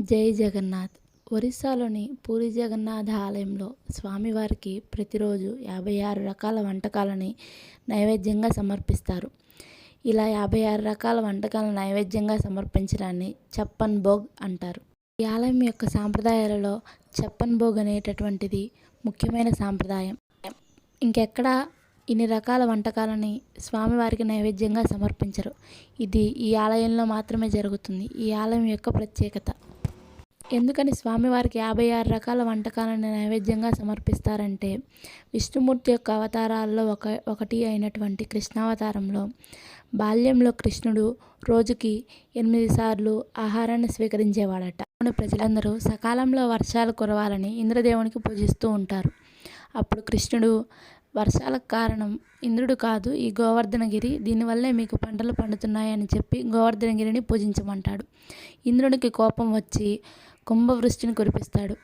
జై జగన్నాథ్. ఒరిస్సాలోని పూరి జగన్నాథ ఆలయంలో స్వామివారికి ప్రతిరోజు యాభై ఆరు రకాల వంటకాలని నైవేద్యంగా సమర్పిస్తారు. ఇలా యాభై ఆరు రకాల వంటకాలను నైవేద్యంగా సమర్పించడాన్ని చప్పన్ భోగ్ అంటారు. ఈ ఆలయం యొక్క సాంప్రదాయాలలో చప్పన్ భోగ్ అనేటటువంటిది ముఖ్యమైన సాంప్రదాయం. ఇంకెక్కడా ఇన్ని రకాల వంటకాలని స్వామివారికి నైవేద్యంగా సమర్పించరు. ఇది ఈ ఆలయంలో మాత్రమే జరుగుతుంది. ఈ ఆలయం యొక్క ప్రత్యేకత. ఎందుకని స్వామివారికి యాభై ఆరు రకాల వంటకాలను నైవేద్యంగా సమర్పిస్తారంటే విష్ణుమూర్తి యొక్క అవతారాల్లో ఒక ఒకటి అయినటువంటి కృష్ణావతారంలో బాల్యంలో కృష్ణుడు రోజుకి ఎనిమిది సార్లు ఆహారాన్ని స్వీకరించేవాడట. ప్రజలందరూ సకాలంలో వర్షాలు కురవాలని ఇంద్రదేవునికి పూజిస్తూ ఉంటారు. అప్పుడు కృష్ణుడు వర్షాలకు కారణం ఇంద్రుడు కాదు ఈ గోవర్ధనగిరి దీనివల్లే మీకు పంటలు పండుతున్నాయని చెప్పి గోవర్ధనగిరిని పూజించమంటాడు. ఇంద్రునికి కోపం వచ్చి కుంభవృష్టిని కురిపిస్తాడు.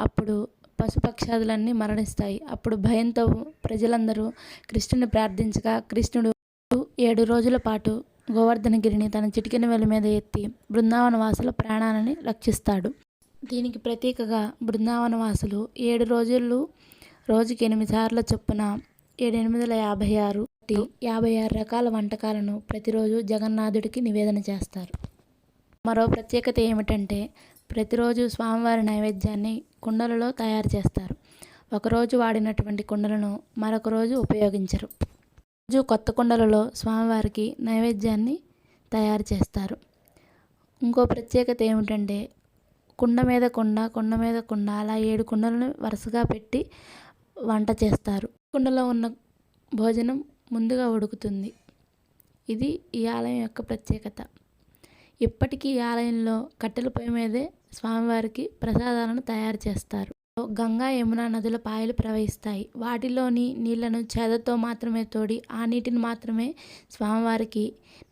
అప్పుడు పశుపక్షాదులన్నీ మరణిస్తాయి. అప్పుడు భయంతో ప్రజలందరూ కృష్ణుని ప్రార్థించగా కృష్ణుడు ఏడు రోజుల పాటు గోవర్ధనగిరిని తన చిటికెన వెలి మీద ఎత్తి బృందావన వాసుల ప్రాణాలని రక్షిస్తాడు. దీనికి ప్రతీకగా బృందావన వాసులు ఏడు రోజులు రోజుకి ఎనిమిది సార్ల చొప్పున ఏడెనిమిది వందల యాభై ఆరు యాభై ఆరు రకాల వంటకాలను ప్రతిరోజు జగన్నాథుడికి నివేదన చేస్తారు. మరో ప్రత్యేకత ఏమిటంటే ప్రతిరోజు స్వామివారి నైవేద్యాన్ని కుండలలో తయారు చేస్తారు. ఒకరోజు వాడినటువంటి కుండలను మరొక రోజు ఉపయోగించరు. రోజు కొత్త కుండలలో స్వామివారికి నైవేద్యాన్ని తయారు చేస్తారు. ఇంకో ప్రత్యేకత ఏమిటంటే కుండ మీద కుండ కుండ మీద కుండ అలా ఏడు కుండలను వరుసగా పెట్టి వంట చేస్తారు. కుండలో ఉన్న భోజనం ముందుగా ఉడుకుతుంది. ఇది ఈ ఆలయం యొక్క ప్రత్యేకత. ఇప్పటికీ ఈ ఆలయంలో కట్టెల పొయ్యి మీదే స్వామివారికి ప్రసాదాలను తయారు చేస్తారు. గంగా యమున నదుల పాయలు ప్రవహిస్తాయి. వాటిలోని నీళ్ళను చేదతో మాత్రమే తోడి ఆ నీటిని మాత్రమే స్వామివారికి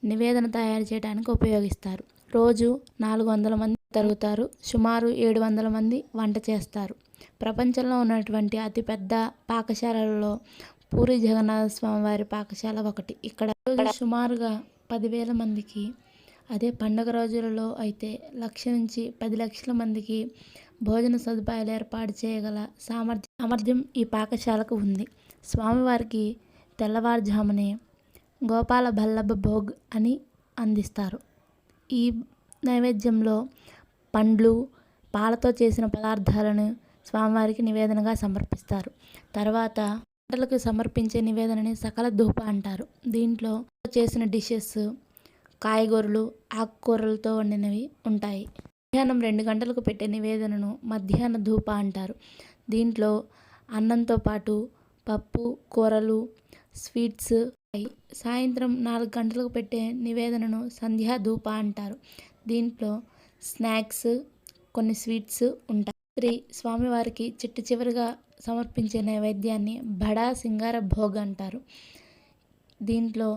నివేదన తయారు చేయడానికి ఉపయోగిస్తారు. రోజు నాలుగు వందల మంది తరుగుతారు. సుమారు ఏడు వందల మంది వంట చేస్తారు. ప్రపంచంలో ఉన్నటువంటి అతిపెద్ద పాకశాలలలో పూరి జగన్నాథ స్వామివారి పాకశాల ఒకటి. ఇక్కడ సుమారుగా పదివేల మందికి అదే పండుగ రోజులలో అయితే లక్ష నుంచి పది లక్షల మందికి భోజన సదుపాయాలు ఏర్పాటు చేయగల సామర్థ్యం సామర్థ్యం ఈ పాకశాలకు ఉంది. స్వామివారికి తెల్లవారుజామునే గోపాల భల్లభ భోగ్ అని అందిస్తారు. ఈ నైవేద్యంలో పండ్లు పాలతో చేసిన పదార్థాలను స్వామివారికి నివేదనగా సమర్పిస్తారు. తర్వాత పంటలకు సమర్పించే నివేదనని సకల ధూప అంటారు. దీంట్లో చేసిన డిషెస్ కాయగూరలు ఆకుకూరలతో వండినవి ఉంటాయి. మధ్యాహ్నం రెండు గంటలకు పెట్టే నివేదనను మధ్యాహ్న ధూప అంటారు. దీంట్లో అన్నంతో పాటు పప్పు కూరలు స్వీట్స్ సాయంత్రం నాలుగు గంటలకు పెట్టే నివేదనను సంధ్యా ధూప అంటారు. దీంట్లో స్నాక్స్ కొన్ని స్వీట్స్ ఉంటాయి. శ్రీ స్వామివారికి చిట్టు చివరిగా సమర్పించే నైవేద్యాన్ని బడా సింగార భోగ్ అంటారు. దీంట్లో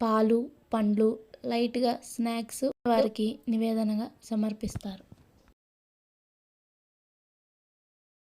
పాలు పండ్లు లైట్గా స్నాక్స్ వారికి నివేదనగా సమర్పిస్తారు.